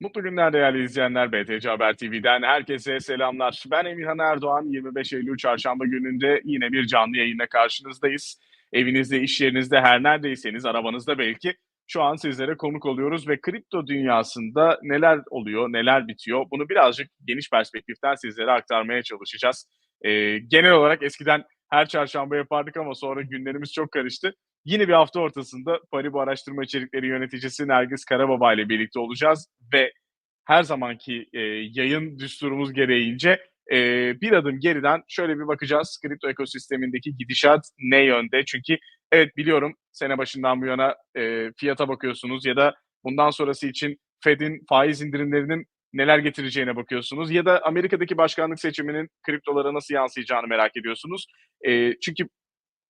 Mutlu günler değerli izleyenler. BTC Haber TV'den herkese selamlar. Ben Emirhan Erdoğan. 25 Eylül Çarşamba gününde yine bir canlı yayınla karşınızdayız. Evinizde, iş yerinizde, her neredeyseniz, arabanızda belki şu an sizlere konuk oluyoruz ve kripto dünyasında neler oluyor, neler bitiyor bunu birazcık geniş perspektiften sizlere aktarmaya çalışacağız. Ee, genel olarak eskiden her çarşamba yapardık ama sonra günlerimiz çok karıştı. Yine bir hafta ortasında Paribu Araştırma İçerikleri Yöneticisi Nergis Karababa ile birlikte olacağız ve her zamanki e, yayın düsturumuz gereğince e, bir adım geriden şöyle bir bakacağız. Kripto ekosistemindeki gidişat ne yönde? Çünkü evet biliyorum sene başından bu yana e, fiyata bakıyorsunuz ya da bundan sonrası için Fed'in faiz indirimlerinin neler getireceğine bakıyorsunuz ya da Amerika'daki başkanlık seçiminin kriptolara nasıl yansıyacağını merak ediyorsunuz. E, çünkü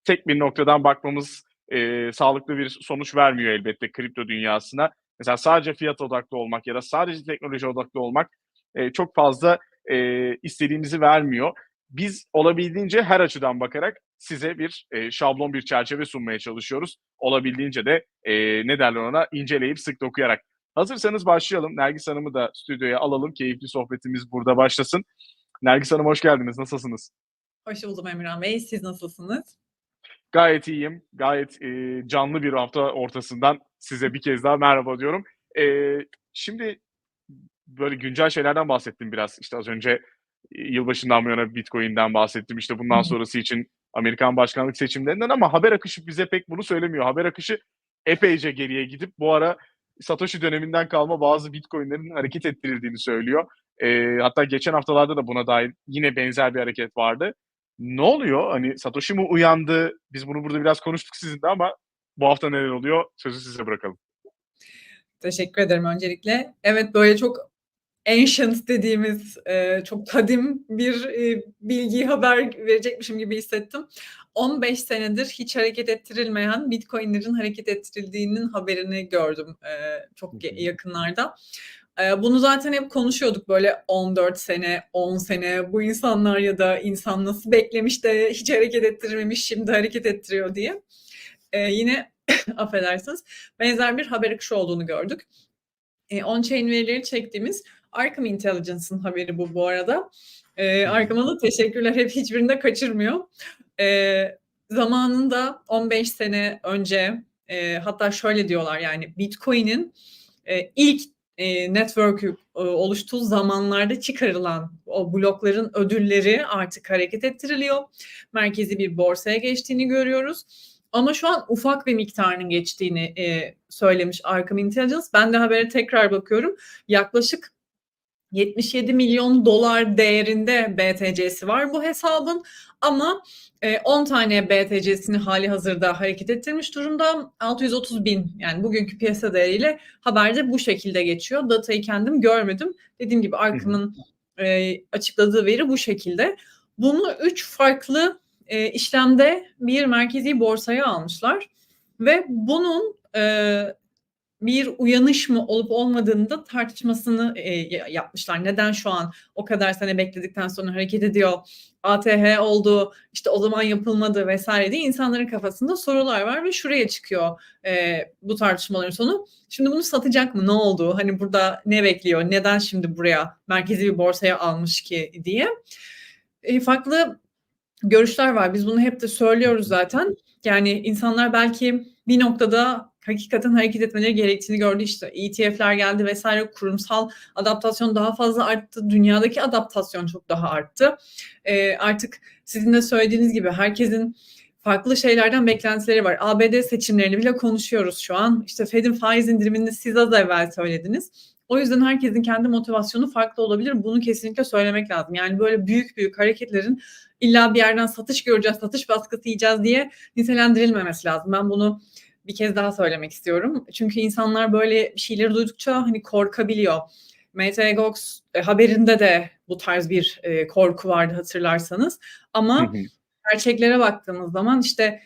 tek bir noktadan bakmamız e, sağlıklı bir sonuç vermiyor elbette kripto dünyasına. Mesela sadece fiyat odaklı olmak ya da sadece teknoloji odaklı olmak e, çok fazla e, istediğimizi vermiyor. Biz olabildiğince her açıdan bakarak size bir e, şablon, bir çerçeve sunmaya çalışıyoruz. Olabildiğince de e, ne derler ona inceleyip sık dokuyarak. Hazırsanız başlayalım. Nergis Hanım'ı da stüdyoya alalım. Keyifli sohbetimiz burada başlasın. Nergis Hanım hoş geldiniz. Nasılsınız? Hoş buldum Emirhan Bey. Siz nasılsınız? Gayet iyiyim. Gayet e, canlı bir hafta ortasından size bir kez daha merhaba diyorum. E, şimdi böyle güncel şeylerden bahsettim biraz. İşte az önce yılbaşından bu yana Bitcoin'den bahsettim. İşte bundan sonrası için Amerikan başkanlık seçimlerinden ama haber akışı bize pek bunu söylemiyor. Haber akışı epeyce geriye gidip bu ara Satoshi döneminden kalma bazı Bitcoin'lerin hareket ettirildiğini söylüyor. E, hatta geçen haftalarda da buna dair yine benzer bir hareket vardı. Ne oluyor? Hani Satoshi mi uyandı? Biz bunu burada biraz konuştuk sizinle ama bu hafta neler oluyor? Sözü size bırakalım. Teşekkür ederim öncelikle. Evet böyle çok ancient dediğimiz e, çok kadim bir e, bilgi haber verecekmişim gibi hissettim. 15 senedir hiç hareket ettirilmeyen Bitcoin'lerin hareket ettirildiğinin haberini gördüm e, çok yakınlarda. E, bunu zaten hep konuşuyorduk böyle 14 sene, 10 sene bu insanlar ya da insan nasıl beklemiş de hiç hareket ettirmemiş şimdi hareket ettiriyor diye. E, yine affedersiniz benzer bir haber akışı olduğunu gördük. E, on-chain verileri çektiğimiz Arkham Intelligence'ın haberi bu bu arada. E, Arkham'a da teşekkürler. Hep hiçbirinde kaçırmıyor. E, zamanında 15 sene önce e, hatta şöyle diyorlar yani Bitcoin'in e, ilk e, network'ü e, oluştuğu zamanlarda çıkarılan o blokların ödülleri artık hareket ettiriliyor. Merkezi bir borsaya geçtiğini görüyoruz. Ama şu an ufak bir miktarının geçtiğini e, söylemiş Arkham Intelligence. Ben de habere tekrar bakıyorum. Yaklaşık 77 milyon dolar değerinde BTC'si var bu hesabın ama 10 tane BTC'sini hali hazırda hareket ettirmiş durumda. 630 bin yani bugünkü piyasa değeriyle haberde bu şekilde geçiyor. Datayı kendim görmedim. Dediğim gibi Arkham'ın açıkladığı veri bu şekilde. Bunu 3 farklı işlemde bir merkezi borsaya almışlar ve bunun bir uyanış mı olup olmadığını da tartışmasını e, yapmışlar. Neden şu an o kadar sene bekledikten sonra hareket ediyor? ATH oldu, işte o zaman yapılmadı vesaire diye insanların kafasında sorular var ve şuraya çıkıyor e, bu tartışmaların sonu. Şimdi bunu satacak mı? Ne oldu? Hani burada ne bekliyor? Neden şimdi buraya merkezi bir borsaya almış ki diye. E, farklı görüşler var. Biz bunu hep de söylüyoruz zaten. Yani insanlar belki bir noktada hakikaten hareket etmeleri gerektiğini gördü işte ETF'ler geldi vesaire kurumsal adaptasyon daha fazla arttı dünyadaki adaptasyon çok daha arttı ee, artık sizin de söylediğiniz gibi herkesin farklı şeylerden beklentileri var ABD seçimlerini bile konuşuyoruz şu an işte Fed'in faiz indirimini siz az evvel söylediniz o yüzden herkesin kendi motivasyonu farklı olabilir. Bunu kesinlikle söylemek lazım. Yani böyle büyük büyük hareketlerin illa bir yerden satış göreceğiz, satış baskısı yiyeceğiz diye nitelendirilmemesi lazım. Ben bunu bir kez daha söylemek istiyorum. Çünkü insanlar böyle şeyleri duydukça hani korkabiliyor. MTGOX e, haberinde de bu tarz bir e, korku vardı hatırlarsanız. Ama gerçeklere baktığımız zaman işte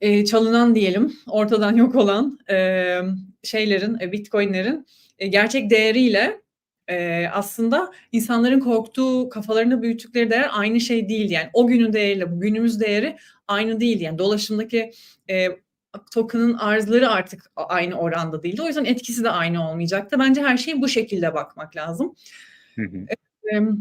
e, çalınan diyelim ortadan yok olan e, şeylerin, e, bitcoinlerin e, gerçek değeriyle e, aslında insanların korktuğu, kafalarını büyüttükleri değer aynı şey değil. Yani o günün değeriyle bugünümüz değeri aynı değil. Yani dolaşımdaki e, token'ın arzları artık aynı oranda değildi. O yüzden etkisi de aynı olmayacaktı. Bence her şeye bu şekilde bakmak lazım. Hı hı. Emm,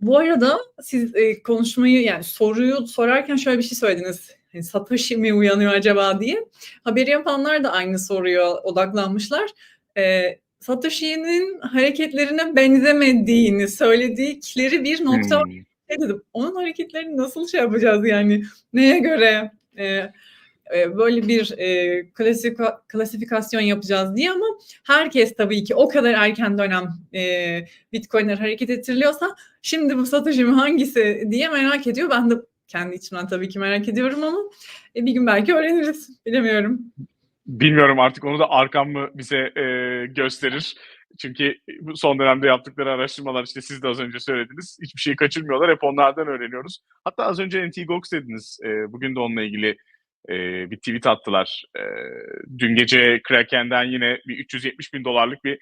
bu arada siz, eee, konuşmayı, yani, soruyu sorarken şöyle bir şey söylediniz, hani, "Satoshi mi uyanıyor acaba?" diye. Haberi yapanlar da aynı soruya odaklanmışlar. Eee, Satoshi'nin hareketlerine benzemediğini söyledikleri bir nokta. Şey dedim, "Onun hareketlerini nasıl şey yapacağız, yani, neye göre, eee, eee, böyle bir, eee, klasika klasifikasyon yapacağız?" diye ama herkes tabii ki o kadar erken dönem, eee, Bitcoin'ler hareket ettiriliyorsa şimdi bu mi hangisi diye merak ediyor. Ben de kendi içimden tabii ki merak ediyorum ama, e, bir gün belki öğreniriz. Bilemiyorum. Bilmiyorum artık onu da arkam mı bize, eee, gösterir. Çünkü son dönemde yaptıkları araştırmalar, işte, siz de az önce söylediniz, hiçbir şeyi kaçırmıyorlar. Hep onlardan öğreniyoruz. Hatta az önce NTGox dediniz. Eee, bugün de onunla ilgili, eee, bir tweet attılar. Eee, dün gece Kraken'den yine bir $370.000'lık bir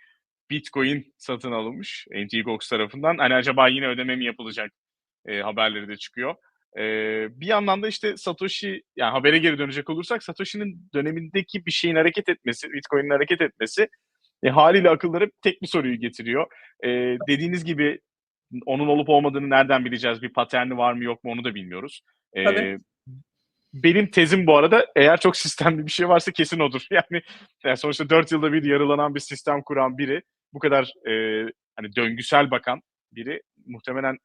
Bitcoin satın alınmış NTGox tarafından. Hani, acaba yine ödeme mi yapılacak, eee, haberleri de çıkıyor. Eee, bir yandan da, işte, Satoshi, yani, habere geri dönecek olursak Satoshi'nin dönemindeki bir şeyin hareket etmesi, Bitcoin'in hareket etmesi, e, hâliyle akıllara tek bir soruyu getiriyor. Eee, dediğiniz gibi onun olup olmadığını nereden bileceğiz? Bir paterni var mı yok mu onu da bilmiyoruz. Tabii. Benim tezim bu arada eğer çok sistemli bir şey varsa kesin odur. Yani, ya, sonuçta 4 yılda bir yarılanan bir sistem kuran biri, bu kadar, eee, hani, döngüsel bakan biri muhtemelen,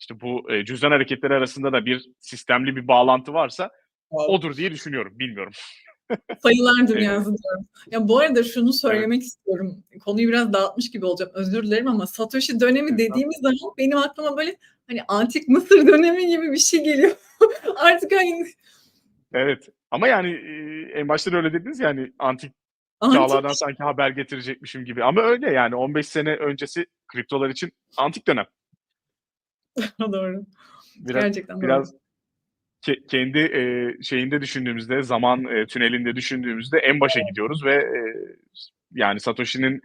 işte, bu, eee, cüzdan hareketleri arasında da bir sistemli bir bağlantı varsa Wow. odur diye düşünüyorum. Bilmiyorum. Sayılar dünyası diyorum. Ya, bu arada şunu söylemek istiyorum. Konuyu biraz dağıtmış gibi olacağım. Özür dilerim ama Satoshi dönemi Estağfurullah. dediğimiz zaman benim aklıma böyle, hani, antik Mısır dönemi gibi bir şey geliyor. Artık, hani Evet ama, yani, en başta da öyle dediniz ya, hani, antik Antik. çağlardan sanki haber getirecekmişim gibi ama öyle, yani, 15 sene öncesi kriptolar için antik dönem. Doğru. Biraz Gerçekten doğru. biraz ke kendi, eee, şeyinde düşündüğümüzde, zaman, eee, tünelinde düşündüğümüzde en başa gidiyoruz ve, eee, yani, Satoshi'nin,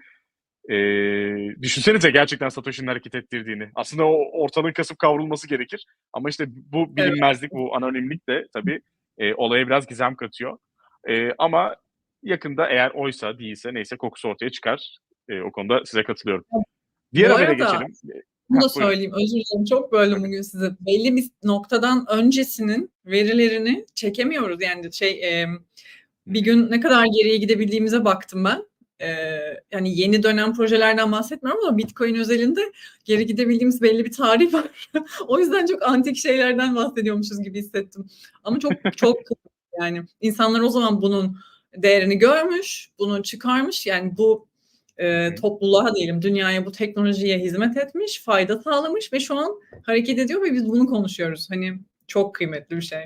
eee, düşünsenize gerçekten Satoshi'nin hareket ettirdiğini. Aslında o ortalığın kasıp kavrulması gerekir ama, işte, bu Evet. bilinmezlik, bu anonimlik de tabii, eee, olaya biraz gizem katıyor. Eee, ama yakında eğer oysa, değilse, neyse kokusu ortaya çıkar. Eee, o konuda size katılıyorum. Diğer Bu habere arada geçelim. Bunu da söyleyeyim, özür dilerim. Çok Tabii. bugün sizi. Belli bir noktadan öncesinin verilerini çekemiyoruz. Yani, şey, emm, bir gün ne kadar geriye gidebildiğimize baktım ben. Eee, yani, yeni dönem projelerden bahsetmiyorum ama Bitcoin özelinde geri gidebildiğimiz belli bir tarih var. O yüzden çok antik şeylerden bahsediyormuşuz gibi hissettim. Ama çok çok yani. İnsanlar o zaman bunun değerini görmüş, bunu çıkarmış. Yani, bu, hı. topluluğa diyelim, dünyaya bu teknolojiye hizmet etmiş, fayda sağlamış ve şu an hareket ediyor ve biz bunu konuşuyoruz. Hani, çok kıymetli bir şey.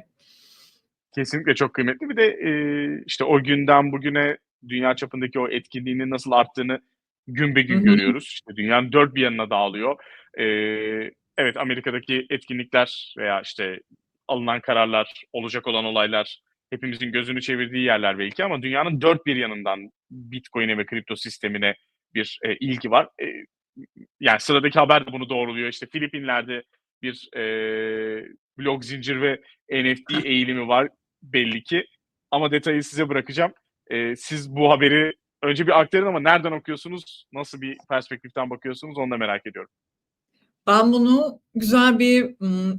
Kesinlikle çok kıymetli. Bir de, eee, işte, o günden bugüne dünya çapındaki o etkinliğinin nasıl arttığını Hı günbegün hı. görüyoruz. İşte, dünyanın dört bir yanına dağılıyor. Eee, evet, Amerika'daki etkinlikler veya, işte, alınan kararlar, olacak olan olaylar hepimizin gözünü çevirdiği yerler belki ama dünyanın dört bir yanından Bitcoin'e ve kripto sistemine bir, eee, ilgi var. Eee, yani, sıradaki haber de bunu doğruluyor. İşte, Filipinler'de bir, eee, blok zincir ve NFT eğilimi var belli ki ama detayı size bırakacağım. Eee, siz bu haberi önce bir aktarın ama nereden okuyorsunuz? Nasıl bir perspektiften bakıyorsunuz? Onu da merak ediyorum. Ben bunu güzel bir,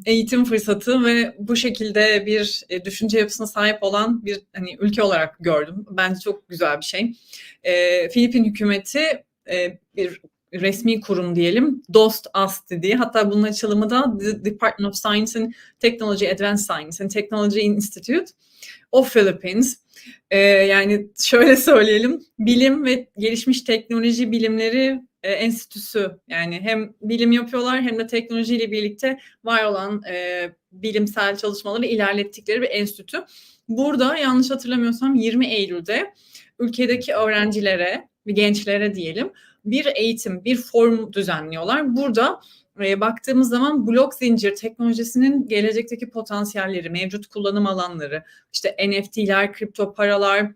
eğitim fırsatı ve bu şekilde bir, eee, düşünce yapısına sahip olan bir, hani, ülke olarak gördüm. Bence çok güzel bir şey. Eee, Filipin hükümeti, eee, bir resmî kurum diyelim, DOST AST dediği hatta bunun açılımı da The Department of Science and Technology, Advanced Science and Technology Institute of Philippines. Eee, yani, şöyle söyleyelim, bilim ve gelişmiş teknoloji bilimleri, eee, enstitüsü. Yani, hem bilim yapıyorlar hem de teknolojiyle birlikte var olan, eee, bilimsel çalışmaları ilerlettikleri bir enstitü. Burada yanlış hatırlamıyorsam 20 Eylül'de ülkedeki öğrencilere gençlere diyelim bir eğitim, bir forum düzenliyorlar. Burada, eee, baktığımız zaman blok zincir teknolojisinin gelecekteki potansiyelleri, mevcut kullanım alanları, işte, NFT'ler, kripto paralar,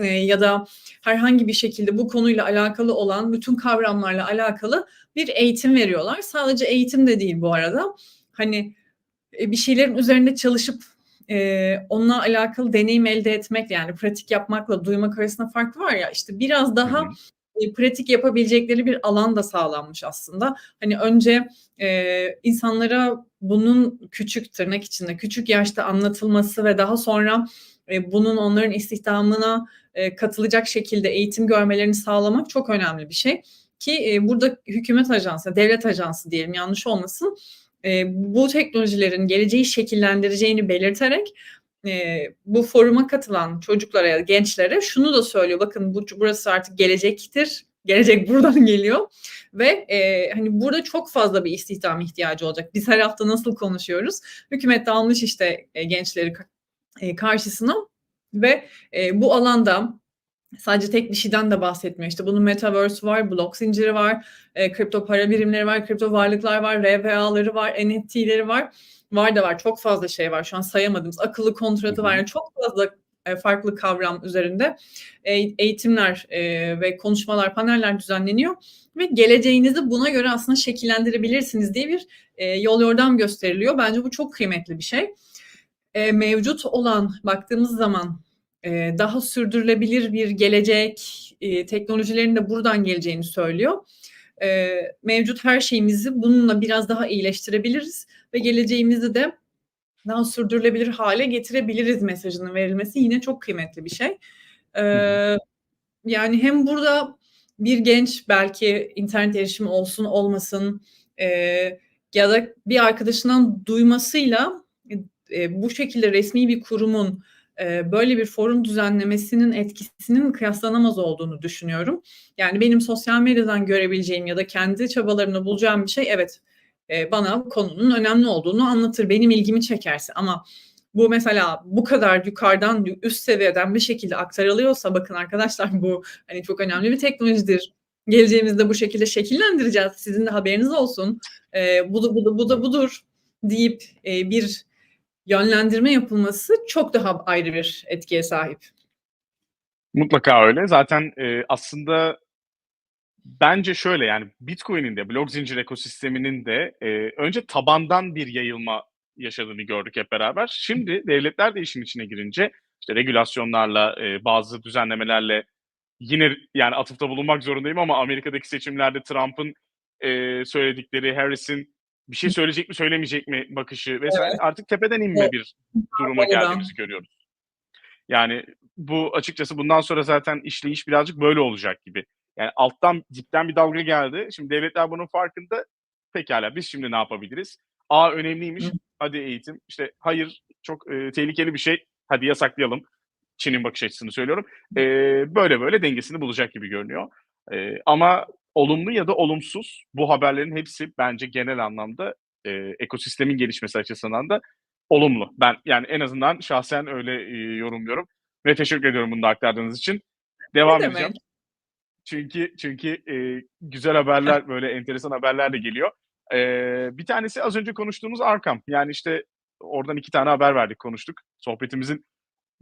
eee, ya da herhangi bir şekilde bu konuyla alakalı olan bütün kavramlarla alakalı bir eğitim veriyorlar. Sadece eğitim de değil bu arada. Hani, eee, bir şeylerin üzerinde çalışıp, eee, onunla alakalı deneyim elde etmekle, yani pratik yapmakla duymak arasında fark var ya, işte biraz daha, eee, pratik yapabilecekleri bir alan da sağlanmış aslında. Hani önce, eee, insanlara bunun küçük, tırnak içinde, küçük yaşta anlatılması ve daha sonra, eee, bunun onların istihdamına, eee, katılacak şekilde eğitim görmelerini sağlamak çok önemli bir şey ki, eee, burada hükümet ajansı, devlet ajansı diyelim yanlış olmasın, eee, bu teknolojilerin geleceği şekillendireceğini belirterek, eee, bu foruma katılan çocuklara ya gençlere şunu da söylüyor: "Bakın bu burası artık gelecektir. Gelecek buradan geliyor ve, eee, hani, burada çok fazla bir istihdam ihtiyacı olacak. Biz her hafta nasıl konuşuyoruz? Hükümet de almış işte, eee, gençleri eee, karşısına ve, eee, bu alanda sadece tek bir şeyden de bahsetmiyor. İşte bunun metaverse var, blok zinciri var, eee, kripto para birimleri var, kripto varlıklar var, RPA'ları var, NFT'leri var. Var da var, çok fazla şey var. Şu an sayamadığımız, akıllı kontratı var. Yani çok fazla, eee, farklı kavram üzerinde, eee, eğitimler, eee, ve konuşmalar, paneller düzenleniyor ve geleceğinizi buna göre aslında şekillendirebilirsiniz diye bir, eee, yol yordam gösteriliyor. Bence bu çok kıymetli bir şey. Eee, mevcut olan, baktığımız zaman, eee, daha sürdürülebilir bir gelecek, eee, teknolojilerin de buradan geleceğini söylüyor. Eee, mevcut her şeyimizi bununla biraz daha iyileştirebiliriz ve geleceğimizi de daha sürdürülebilir hâle getirebiliriz mesajının verilmesi yine çok kıymetli bir şey. Eee, yani hem burada bir genç belki internet erişimi olsun olmasın, ya da bir arkadaşından duymasıyla, bu şekilde resmî bir kurumun, eee, böyle bir forum düzenlemesinin etkisinin kıyaslanamaz olduğunu düşünüyorum. Yani benim sosyal medyadan görebileceğim ya da kendi çabalarımla bulacağım bir şey evet, eee, bana konunun önemli olduğunu anlatır, benim ilgimi çekerse ama bu mesela bu kadar yukarıdan, üst seviyeden bir şekilde aktarılıyorsa bakın arkadaşlar bu, hani, çok önemli bir teknolojidir. Geleceğimizi de bu şekilde şekillendireceğiz. Sizin de haberiniz olsun. Eee, bu da bu da bu da budur deyip, eee, bir yönlendirme yapılması çok daha ayrı bir etkiye sahip. Mutlaka öyle. Zaten, eee, aslında bence şöyle, yani, Bitcoin'in de blok zincir ekosisteminin de, eee, önce tabandan bir yayılma yaşadığını gördük hep beraber. Şimdi devletler de işin içine girince, işte, regülasyonlarla, eee, bazı düzenlemelerle yine, yani, atıfta bulunmak zorundayım ama Amerika'daki seçimlerde Trump'ın, eee, söyledikleri, Harris'in bir şey söyleyecek mi, söylemeyecek mi bakışı vs. Evet. artık tepeden inme bir duruma geldiğimizi görüyoruz. Yani, bu açıkçası bundan sonra zaten işleyiş birazcık böyle olacak gibi. Yani, alttan, dipten bir dalga geldi. Şimdi devletler bunun farkında. Pekâlâ, biz şimdi ne yapabiliriz? A, önemliymiş, Hı. hadi eğitim. İşte, hayır, çok, eee, tehlikeli bir şey, hadi yasaklayalım. Çin'in bakış açısını söylüyorum. Eee, böyle böyle dengesini bulacak gibi görünüyor. Eee, ama olumlu ya da olumsuz bu haberlerin hepsi bence genel anlamda, eee, ekosistemin gelişmesi açısından da olumlu. Ben, yani, en azından şahsen öyle, eee, yorumluyorum ve teşekkür ediyorum bunu da aktardığınız için. Ne Devam demek. edeceğim. Çünkü çünkü, eee, güzel haberler, böyle enteresan haberler de geliyor. Eee, bir tanesi az önce konuştuğumuz Arkham. Yani, işte, oradan 2 tane haber verdik, konuştuk. Sohbetimizin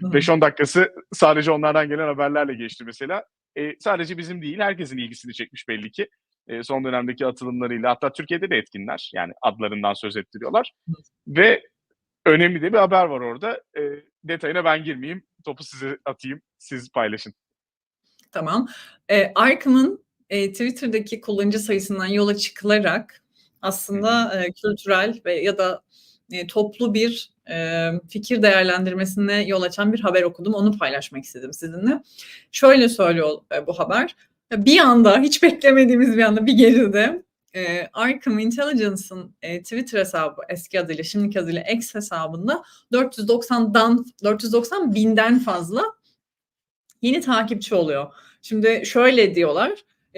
Hı. 5-10 dakikası sadece onlardan gelen haberlerle geçti mesela. Eee, sadece bizim değil, herkesin ilgisini çekmiş belli ki, eee, son dönemdeki atılımlarıyla. Hatta Türkiye'de de etkinler, yani, adlarından söz ettiriyorlar ve önemli de bir haber var orada. Eee, detayına ben girmeyeyim, topu size atayım, siz paylaşın. Tamam. Eee, Arkham'ın, eee, Twitter'daki kullanıcı sayısından yola çıkılarak aslında, eee, kültürel ve ya da, eee, toplu bir, eee, fikir değerlendirmesine yol açan bir haber okudum. Onu paylaşmak istedim sizinle. Şöyle söylüyor, eee, bu haber. Bir anda, hiç beklemediğimiz bir anda, bir eee, Arkham Intelligence'ın, Twitter hesabı, eski adıyla, şimdiki adıyla X hesabında 490'dan 490.000'den fazla yeni takipçi oluyor. Şimdi şöyle diyorlar,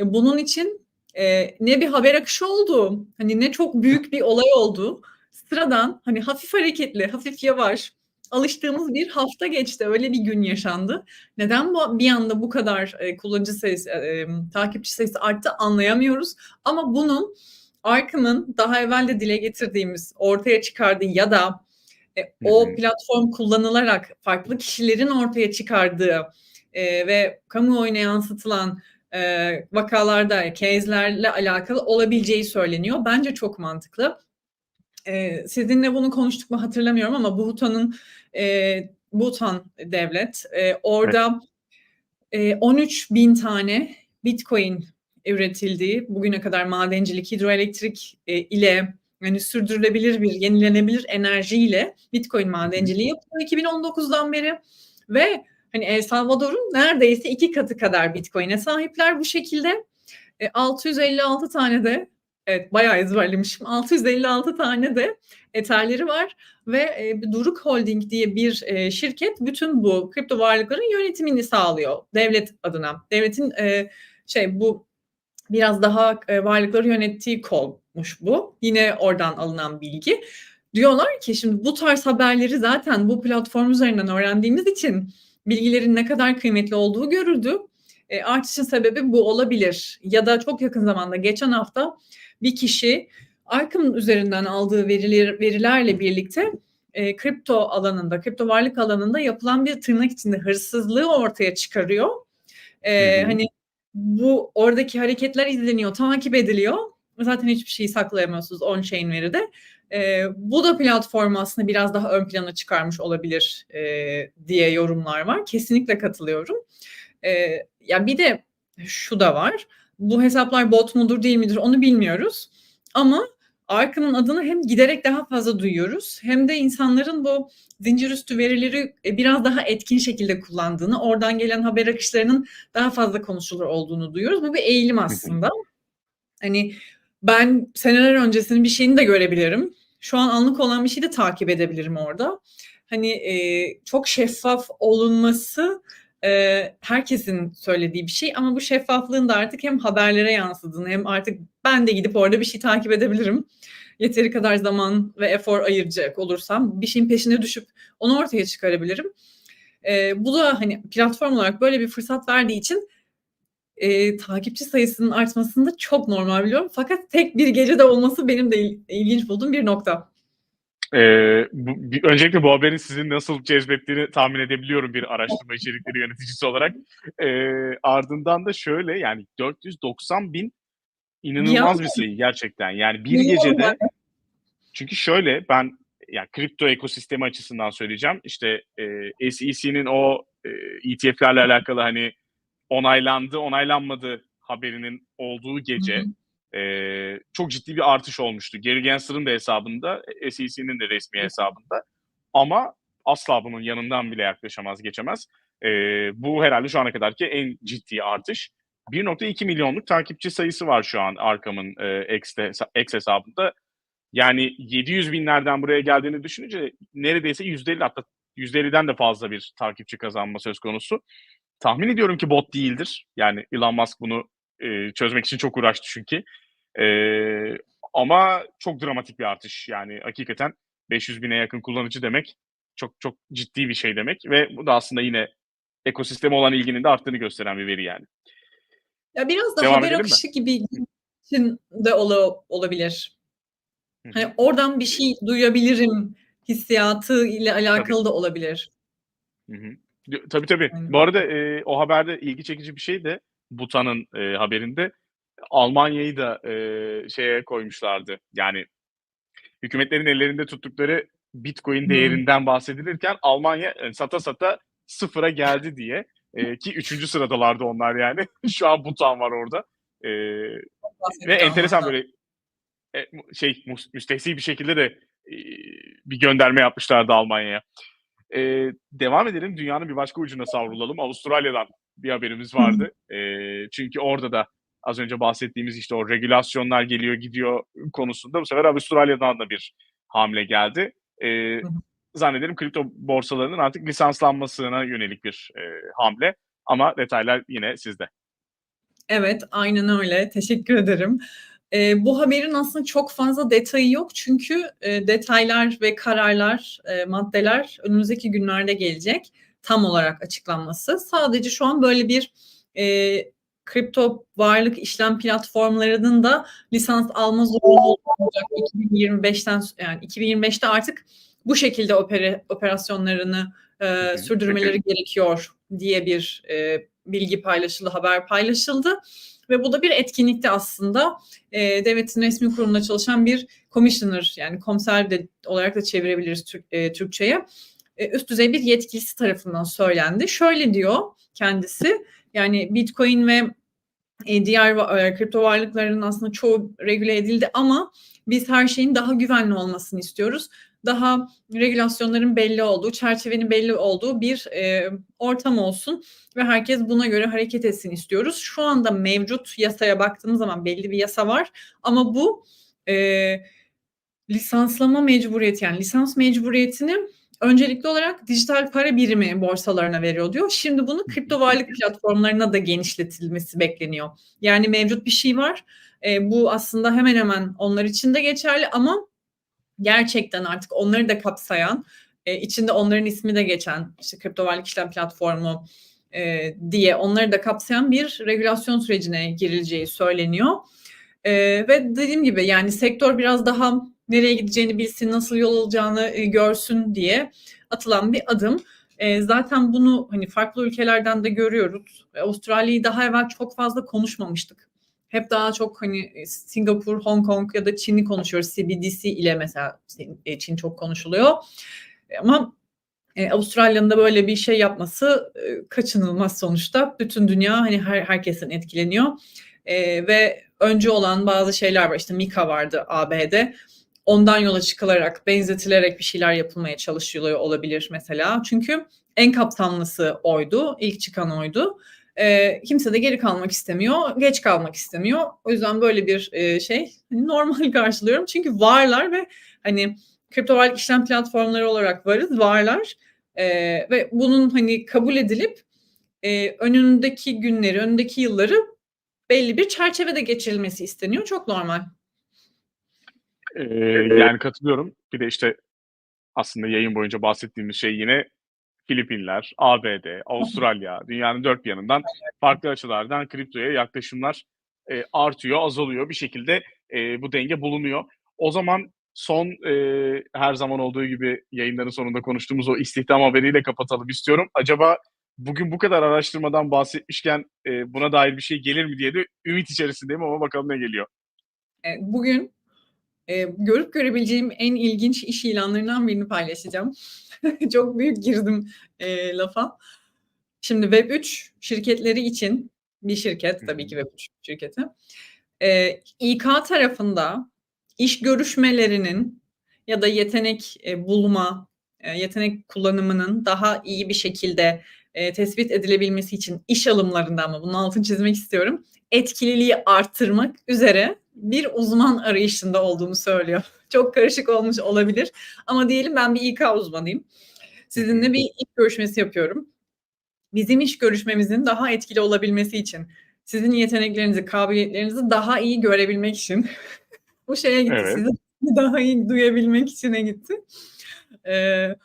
bunun için, eee, ne bir haber akışı oldu, hani, ne çok büyük bir olay oldu. Sıradan, hani, hafif hareketli, hafif yavaş, alıştığımız bir hafta geçti. Öyle bir gün yaşandı. Neden bu bir anda bu kadar, eee, kullanıcı sayısı, emm, takipçi sayısı arttı anlayamıyoruz ama bunun Arkham'ın daha evvel de dile getirdiğimiz, ortaya çıkardığı ya da, Hı o platform kullanılarak farklı kişilerin ortaya çıkardığı, eee, ve kamuoyuna yansıtılan, eee, vakalarda, case'lerle alakalı olabileceği söyleniyor. Bence çok mantıklı. Eee, sizinle bunu konuştuk mu hatırlamıyorum ama Bhutan'ın, eee, Bhutan devlet, eee, Evet. orada, eee, 13.000 tane Bitcoin üretildiği, bugüne kadar madencilik, hidroelektrik, eee, ile, hani, sürdürülebilir bir yenilenebilir enerjiyle Bitcoin madenciliği yapıyor 2019'dan beri ve, hani, El Salvador'un neredeyse 2 katı kadar Bitcoin'e sahipler bu şekilde. Eee, 656 tane de evet, bayağı ezberlemişim. 656 tane de Ether'leri var ve, bir Duruk Holding diye bir, eee, şirket bütün bu kripto varlıkların yönetimini sağlıyor devlet adına. Devletin, eee, şey bu biraz daha, eee, varlıkları yönettiği kolmuş bu. Yine oradan alınan bilgi. Diyorlar ki şimdi bu tarz haberleri zaten bu platform üzerinden öğrendiğimiz için bilgilerin ne kadar kıymetli olduğu görüldü. Eee, artışın sebebi bu olabilir ya da çok yakın zamanda geçen hafta bir kişi Arkham üzerinden aldığı veriler verilerle birlikte, eee, kripto alanında, kripto varlık alanında yapılan bir tırnak içinde hırsızlığı ortaya çıkarıyor. Eee, hı. hani, bu oradaki hareketler izleniyor, takip ediliyor. Zaten hiçbir şeyi saklayamıyorsunuz on-chain veride. Eee, bu da platformu aslında biraz daha ön plana çıkarmış olabilir, eee, diye yorumlar var. Kesinlikle katılıyorum. Eee, ya bir de şu da var. Bu hesaplar bot mudur değil midir onu bilmiyoruz ama Arkham'ın adını hem giderek daha fazla duyuyoruz hem de insanların bu zincir üstü verileri, eee, biraz daha etkin şekilde kullandığını, oradan gelen haber akışlarının daha fazla konuşulur olduğunu duyuyoruz. Bu bir eğilim aslında. Hani, ben seneler öncesinin bir şeyini de görebilirim. Şu an anlık olan bir şeyi de takip edebilirim orada. Hani, eee, çok şeffaf olunması, eee, herkesin söylediği bir şey ama bu şeffaflığın da artık hem haberlere yansıdığını hem artık ben de gidip orada bir şey takip edebilirim. Yeteri kadar zaman ve efor ayıracak olursam bir şeyin peşine düşüp onu ortaya çıkarabilirim. Eee, bu da, hani, platform olarak böyle bir fırsat verdiği için, eee, takipçi sayısının artmasını da çok normal biliyorum fakat tek bir gecede olması benim de il ilginç bulduğum bir nokta. Eee, bu bir öncelikle bu haberin sizi nasıl cezbettiğini tahmin edebiliyorum bir araştırma içerikleri yöneticisi olarak. Eee, ardından da şöyle, yani 490.000 inanılmaz bir sayı gerçekten. Yani bir gecede çünkü şöyle, ben ya kripto ekosistemi açısından söyleyeceğim. İşte, eee, SEC'nin o, eee, ETF'lerle alakalı, hani, onaylandı, onaylanmadı haberinin olduğu Hı gece, hı. Eee, çok ciddi bir artış olmuştu. Gary Gensler'ın da hesabında, eee, SEC'nin de resmî hesabında ama asla bunun yanından bile yaklaşamaz, geçemez. Eee, bu herhâlde şu ana kadarki en ciddi artış. 1.2 milyonluk takipçi sayısı var şu an X'te hesa X hesabında. Yani 700.000'lerden buraya geldiğini düşününce neredeyse %50 hatta %50'den de fazla bir takipçi kazanma söz konusu. Tahmin ediyorum ki bot değildir. Yani Elon Musk bunu, eee, çözmek için çok uğraştı çünkü. Eee, ama çok dramatik bir artış. Yani hakikaten 500.000'e yakın kullanıcı demek çok çok ciddi bir şey demek ve bu da aslında yine ekosisteme olan ilginin de arttığını gösteren bir veri yani. Ya, biraz da Devam haber edelim mi? akışı gibi için de ola olabilir. Hı hı. Hani, oradan bir şey duyabilirim hissiyatı ile Tabii. alakalı da olabilir. Hı hı. Tabii, tabii. Aynen. Bu arada, eee, o haberde ilgi çekici bir şey de Bhutan'ın, eee, haberinde Almanya'yı da, eee, şeye koymuşlardı. Yani hükümetlerin ellerinde tuttukları Bitcoin değerinden bahsedilirken Almanya, eee, sata sata sıfıra geldi diye, eee, ki 3. sıradalardı onlar yani. Şu an Bhutan var orada. Çok ve enteresan böyle, mu şey müstehsi bir şekilde de, iii, bir gönderme yapmışlardı Almanya'ya. Eee, devam edelim, dünyanın bir başka ucuna savrulalım. Avustralya'dan bir haberimiz vardı. Eee, çünkü orada da az önce bahsettiğimiz, işte, o regülasyonlar geliyor gidiyor konusunda bu sefer Avustralya'dan da bir hamle geldi. Hı. zannederim kripto borsalarının artık lisanslanmasına yönelik bir, eee, hamle ama detaylar yine sizde. Evet, aynen öyle. Teşekkür ederim. Eee, bu haberin aslında çok fazla detayı yok çünkü, eee, detaylar ve kararlar, eee, maddeler önümüzdeki günlerde gelecek tam olarak açıklanması. Sadece şu an böyle bir, eee, kripto varlık işlem platformlarının da lisans alma zorunluluğu olacak 2025'ten s yani 2025'te artık bu şekilde opere operasyonlarını. Peki. sürdürmeleri gerekiyor diye bir, eee, bilgi paylaşıldı, haber paylaşıldı ve bu da bir etkinlikti aslında. Eee, devletin resmi kurumunda çalışan bir commissioner yani komiser de olarak da çevirebiliriz Türk eee, Türkçeye. Eee, üst düzey bir yetkilisi tarafından söylendi. Şöyle diyor kendisi, yani Bitcoin ve, eee, diğer eee, kripto varlıkların aslında çoğu regüle edildi ama biz her şeyin daha güvenli olmasını istiyoruz. Daha regülasyonların belli olduğu, çerçevenin belli olduğu bir, eee, ortam olsun ve herkes buna göre hareket etsin istiyoruz. Şu anda mevcut yasaya baktığımız zaman belli bir yasa var ama bu, eee, lisanslama mecburiyeti yani lisans mecburiyetini öncelikli olarak dijital para birimi borsalarına veriyor diyor. Şimdi bunu kripto varlık platformlarına da genişletilmesi bekleniyor. Yani mevcut bir şey var. Eee, bu aslında hemen hemen onlar için de geçerli ama gerçekten artık onları da kapsayan, eee, içinde onların ismi de geçen, işte, kripto varlık işlem platformu, eee, diye onları da kapsayan bir regülasyon sürecine girileceği söyleniyor. Eee, ve dediğim gibi, yani, sektör biraz daha nereye gideceğini bilsin, nasıl yol alacağını, eee, görsün diye atılan bir adım. Eee, zaten bunu, hani, farklı ülkelerden de görüyoruz. Eee, Avustralya'yı daha evvel çok fazla konuşmamıştık. Hep daha çok, hani, eee, Singapur, Hong Kong ya da Çin'i konuşuyoruz. CBDC ile mesela Çin çok konuşuluyor. Eee, ama, eee, Avustralya'nın da böyle bir şey yapması, eee, kaçınılmaz sonuçta. Bütün dünya, hani, her herkesten etkileniyor, eee, ve öncü olan bazı şeyler var. İşte MiCA vardı AB'de. Ondan yola çıkılarak, benzetilerek bir şeyler yapılmaya çalışılıyor olabilir mesela. Çünkü en kapsamlısı oydu, ilk çıkan oydu. Eee, kimse de geri kalmak istemiyor, geç kalmak istemiyor. O yüzden böyle bir, eee, şey, hani, normal karşılıyorum. Çünkü varlar ve, hani, kripto varlık işlem platformları olarak varız, varlar, eee, ve bunun, hani, kabul edilip, eee, önündeki günleri, önündeki yılları belli bir çerçevede geçirilmesi isteniyor. Çok normal. Eee, yani katılıyorum. Bir de, işte, aslında yayın boyunca bahsettiğimiz şey yine Filipinler, ABD, Avustralya, dünyanın dört bir yanından farklı açılardan kriptoya yaklaşımlar, eee, artıyor, azalıyor. Bir şekilde, eee, bu denge bulunuyor. O zaman son, eee, her zaman olduğu gibi yayınların sonunda konuştuğumuz o istihdam haberiyle kapatalım istiyorum. Acaba bugün bu kadar araştırmadan bahsetmişken, eee, buna dair bir şey gelir mi diye de ümit içerisindeyim ama bakalım ne geliyor? Eee, bugün, eee, görüp görebileceğim en ilginç iş ilanlarından birini paylaşacağım. Çok büyük girdim, eee, lafa. Şimdi Web3 şirketleri için bir şirket, tabii ki hı. Web3 şirketi, eee, İK tarafında iş görüşmelerinin ya da yetenek, eee, bulma, eee, yetenek kullanımının daha iyi bir şekilde, eee, tespit edilebilmesi için iş alımlarında ama bunun altını çizmek istiyorum, etkililiği arttırmak üzere bir uzman arayışında olduğunu söylüyor. Çok karışık olmuş olabilir ama diyelim ben bir İK uzmanıyım. Sizinle bir iş görüşmesi yapıyorum. Bizim iş görüşmemizin daha etkili olabilmesi için, sizin yeteneklerinizi, kabiliyetlerinizi daha iyi görebilmek için bu şeye gitti, Evet. sizi daha iyi duyabilmek içine gitti. Eee,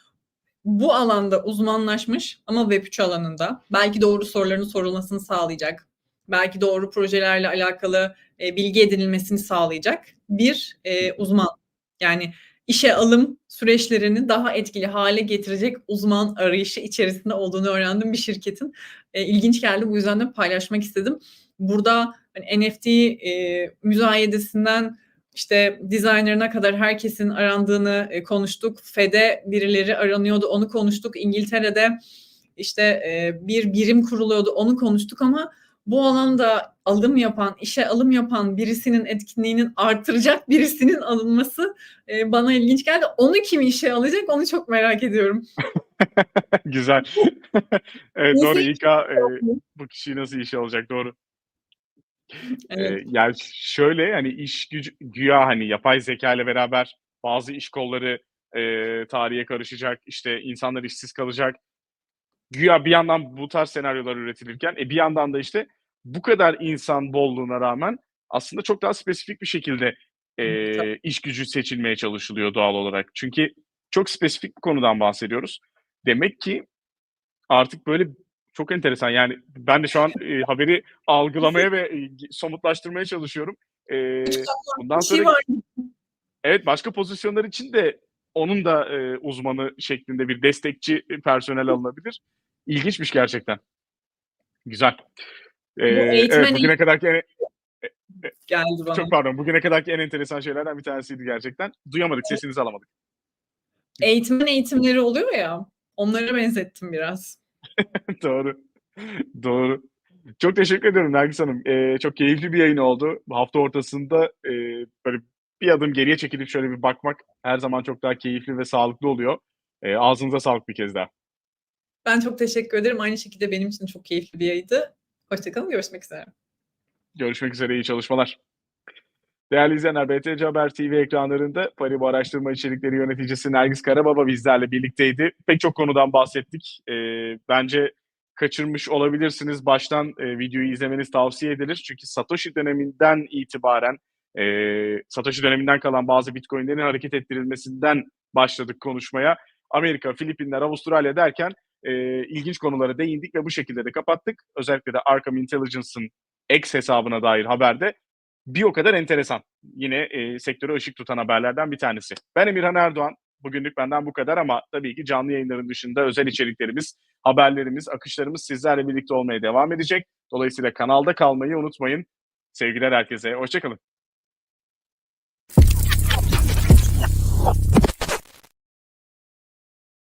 bu alanda uzmanlaşmış ama Web3 alanında belki doğru soruların sorulmasını sağlayacak, belki doğru projelerle alakalı, eee, bilgi edinilmesini sağlayacak bir, hı. uzman. Yani işe alım süreçlerini daha etkili hâle getirecek uzman arayışı içerisinde olduğunu öğrendiğim bir şirketin. Eee, ilginç geldi. Bu yüzden de paylaşmak istedim. Burada, hani, NFT, eee, müzayedesinden, işte, designer'ına kadar herkesin arandığını, eee, konuştuk. FED'e birileri aranıyordu, onu konuştuk. İngiltere'de, işte, eee, bir birim kuruluyordu, onu konuştuk ama bu alanda alım yapan, işe alım yapan birisinin etkinliğinin artıracak birisinin alınması, eee, bana ilginç geldi. Onu kim işe alacak, onu çok merak ediyorum. Güzel. Evet, doğru. İK, alıyor? bu kişiyi nasıl işe alacak? Doğru. Evet. Eee, yani, şöyle, hani, iş gücü güya, hani, yapay zekâyla beraber bazı iş kolları, eee, tarihe karışacak, işte, insanlar işsiz kalacak. Güya bir yandan bu tarz senaryolar üretilirken, e, bir yandan da, işte, bu kadar insan bolluğuna rağmen aslında çok daha spesifik bir şekilde. Tabii. eee, iş gücü seçilmeye çalışılıyor doğal olarak. Çünkü çok spesifik bir konudan bahsediyoruz. Demek ki artık böyle çok enteresan, yani, ben de şu an, eee, haberi algılamaya ve, gi somutlaştırmaya çalışıyorum. Eee, bundan şey sonra var. Evet, başka pozisyonlar için de onun da, eee, uzmanı şeklinde bir destekçi, personel alınabilir. İlginçmiş gerçekten. Güzel. Eee, evet, bugüne kadarki en geldi bana. Çok pardon. Bugüne kadarki en enteresan şeylerden bir tanesiydi gerçekten. Duyamadık, sesinizi alamadık. Eğitmen eğitimleri oluyor ya, onlara benzettim biraz. Doğru. Doğru. Çok teşekkür ediyorum Nergis Hanım. Eee, çok keyifli bir yayın oldu. Hafta ortasında, eee, böyle bir adım geriye çekilip şöyle bir bakmak her zaman çok daha keyifli ve sağlıklı oluyor. Eee, ağzınıza sağlık bir kez daha. Ben çok teşekkür ederim. Aynı şekilde benim için çok keyifli bir yayındı. Hoşça kalın, görüşmek üzere. Görüşmek üzere, iyi çalışmalar. Değerli izleyenler, BTC Haber TV ekranlarında Paribu Araştırma İçerikleri Yöneticisi Nergis Karababa bizlerle birlikteydi. Pek çok konudan bahsettik. Eee, bence kaçırmış olabilirsiniz. Baştan, eee, videoyu izlemeniz tavsiye edilir. Çünkü Satoshi döneminden itibaren, eee, Satoshi döneminden kalan bazı Bitcoin'lerin hareket ettirilmesinden başladık konuşmaya. Amerika, Filipinler, Avustralya derken, e, ilginç konulara değindik ve bu şekilde de kapattık. Özellikle de Arkham Intelligence'ın X hesabına dair haberde bir o kadar enteresan. Yine e, sektörü ışık tutan haberlerden bir tanesi. Ben Emirhan Erdoğan. Bugünlük benden bu kadar ama tabii ki canlı yayınların dışında özel içeriklerimiz, haberlerimiz, akışlarımız sizlerle birlikte olmaya devam edecek. Dolayısıyla kanalda kalmayı unutmayın. Sevgiler herkese. Hoşçakalın.